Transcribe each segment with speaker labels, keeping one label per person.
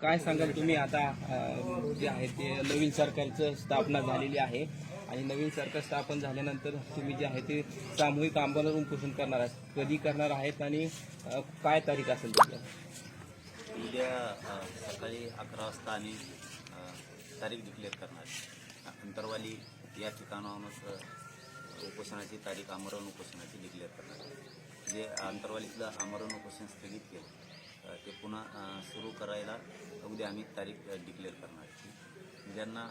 Speaker 1: काय सांगाल तुम्ही आता जे आहे ते नवीन सरकारचं स्थापना झालेली आहे आणि नवीन सरकार स्थापन झाल्यानंतर तुम्ही जे आहे ते सामूहिक आंदोलन उपोषण करणार आहात कधी करणार आहेत आणि काय तारीख असेल त्याची
Speaker 2: उद्या अ, सकाळी अकरा वाजता आम्ही अ, तारीख डिक्लेअर करणार आहे. अंतरवाली या ठिकाणाहूनच अ, उपोषणाची तारीख आमरण उपोषणाची डिक्लेअर करणार आहे. जे अंतरवालीतलं आमरण उपोषण स्थगित केलं ते पुन्हा सुरू करायला उद्या आम्ही तारीख डिक्लेअर करणार. आहे. ज्यांना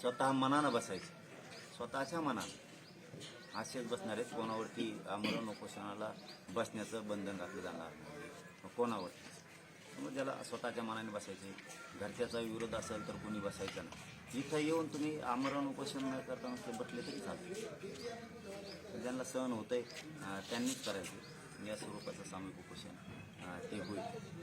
Speaker 2: स्वतः मनानं बसायचं स्वतःच्या मनानं असेच बसणार आहेत. कोणावरती आमरण उपोषणाला बसण्याचं बंधन घातलं जाणार नाही. मग कोणावरती? मग ज्याला स्वतःच्या मनाने बसायचे घरच्याचा विरोध असेल तर कोणी बसायचं नाही. इथं येऊन तुम्ही आमरण उपोषण न करता ते बसले तरी चालते. ज्यांना सहन होतंय आहे त्यांनीच करायचं. या स्वरूपाचं सामूहिक उपोषण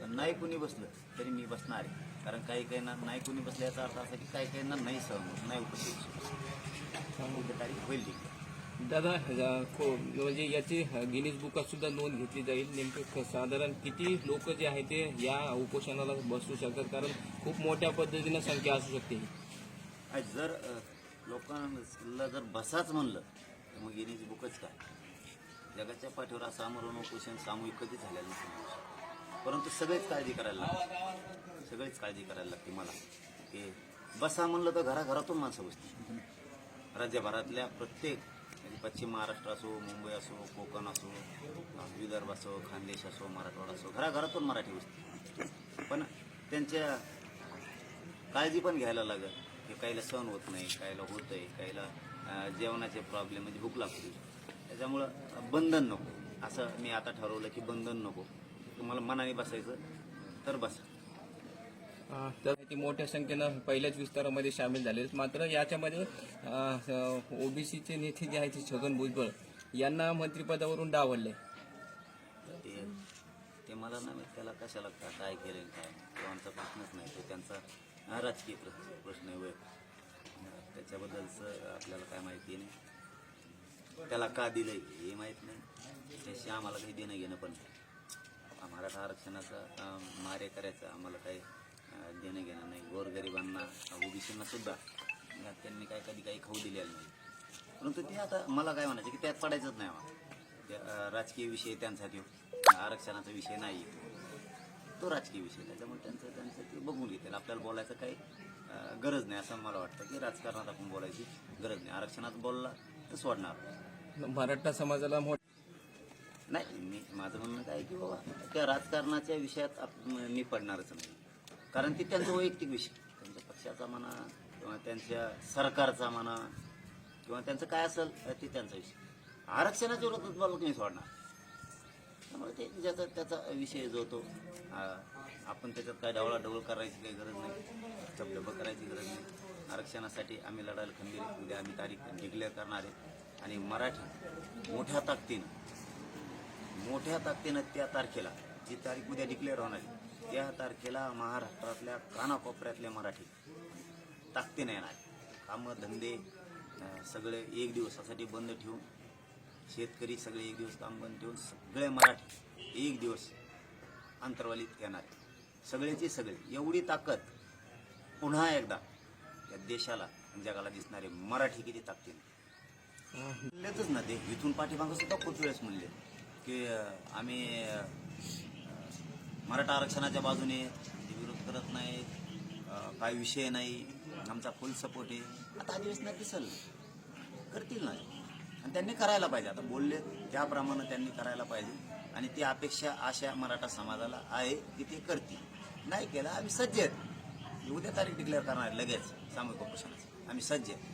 Speaker 2: पण नाही कोणी बसलं तरी मी बसणार आहे. कारण काही काहींना नाही कोणी बसलं याचा अर्थ असा की काही काहींना नाही सहन होत नाही उपोषण उद्या तारीख होईल
Speaker 1: दादा को- म्हणजे याची गिनीज बुकात सुद्धा नोंद घेतली जाईल. नेमकं साधारण किती लोक जे आहे ते या उपोषणाला बसू शकतात? कारण खूप मोठ्या पद्धतीनं संख्या असू शकते.
Speaker 2: आणि जर लोकांना जर बसाच म्हणलं तर मग येण्याची बुकच काय? जगाच्या पाठीवर असं आमरण उपोषण सामूहिक कधी झालेलं नसेल परंतु सगळेच काळजी करायला लागते. सगळेच काळजी करायला लागते मला. की बसा म्हणलं तर घराघरातून माणसं बसते राज्यभरातल्या प्रत्येक म्हणजे पश्चिम महाराष्ट्र असो मुंबई असो कोकण असो विदर्भ असो खानदेश असो मराठवाडा असो घराघरातून मराठी बसते पण त्यांच्या काळजी पण घ्यायला लागत की काहीला सहन होत नाही काहीला होत आहे काहीला जेवणाचे प्रॉब्लेम म्हणजे भूक लागते. त्याच्यामुळं बंधन नको. असं मी आता ठरवलं की बंधन नको. तुम्हाला मनाने बसायचं तर बसा.
Speaker 1: तर ती मोठ्या संख्येनं पहिल्याच विस्तारामध्ये सामील झाले. मात्र याच्यामध्ये ओबीसीचे नेते जे आहेत छगन भुजबळ यांना मंत्रिपदावरून डावलले.
Speaker 2: ते ते मला नाही माहीत त्याला कशाला काय केलं काय तो आमचा प्रश्नच नाही. तो त्यांचा हा, राजकीय प्र- प्रश्न आहे त्याच्याबद्दलचं आपल्याला काय माहिती नाही. त्याला का दिलंय हे माहीत नाही. त्याशी आम्हाला काही देणं घेणं पण नाही. मराठा आरक्षणाचा मारे करायचं. आम्हाला काही देणं घेणं नाही. गोरगरिबांना ओबीसींना सुद्धा त्यांनी काय कधी काही खाऊ दिलेलं नाही. परंतु ते आता मला काय म्हणायचं की त्यात पडायचंच नाही आम्हाला. राजकीय विषय त्यांसाठी. आरक्षणाचा विषय नाही. तो राजकीय विषय त्याच्यामुळे त्यांचं त्यांचं ते बघून घेतील. आपल्याला बोलायचं काही गरज नाही असं मला वाटतं की राजकारणात आपण बोलायची गरज नाही. आरक्षणात बोलला तर सोडणार.
Speaker 1: मराठा समाजाला मोठ
Speaker 2: नाही मी माझं म्हणणं काय की बाबा त्या राजकारणाच्या विषयात आप- मी पडणारच नाही. कारण ती त्यांचा वैयक्तिक विषय. त्यांच्या पक्षाचा म्हणा किंवा त्यांच्या सरकारचा म्हणा किंवा त्यांचं काय असेल ते त्यांचा विषय. आरक्षणाच्या विरोधात मला तुम्ही सोडणार? त्यामुळे ते ज्याचा त्याचा विषय जो तो आ, आपण त्याच्यात काय ढवळाढवळ करायची काही गरज नाही धबधब करायची गरज नाही. आरक्षणासाठी आम्ही लढायला खंबीर आहे. उद्या आम्ही तारीख डिक्लेअर करणार आहे. आणि मराठी मोठ्या ताकदीनं मोठ्या ताकदीनं त्या तारखेला जी तारीख उद्या डिक्लेअर होणार आहे त्या तारखेला महाराष्ट्रातल्या कानाकोपऱ्यातले मराठी ताकदीनं येणार कामं धंदे सगळे एक दिवसासाठी बंद ठेवून शेतकरी सगळे एक दिवस काम बंद ठेवून सगळे मराठी एक दिवस अंतर्वालीत येणार सगळ्याची सगळे एवढी ताकद पुन्हा एकदा या देशाला जगाला दिसणारे मराठी किती ताकदीने. म्हणलेतच ना ते इथून पाठीमागं सुद्धा खूप वेळेस म्हणले की आम्ही मराठा आरक्षणाच्या बाजूने विरोध करत नाही काही विषय नाही आमचा फुल सपोर्ट आहे. आता अधिवेशनात दिसल करतील ना? आणि त्यांनी करायला पाहिजे. आता बोलले त्याप्रमाणे त्यांनी करायला पाहिजे. आणि ती अपेक्षा अशा मराठा समाजाला आहे की ते करतील. नाही केलं आम्ही सज्ज आहेत. उद्या तारीख डिक्लेअर करणार लगेच. सामूहिक उपोषणाचं. आम्ही सज्ज आहे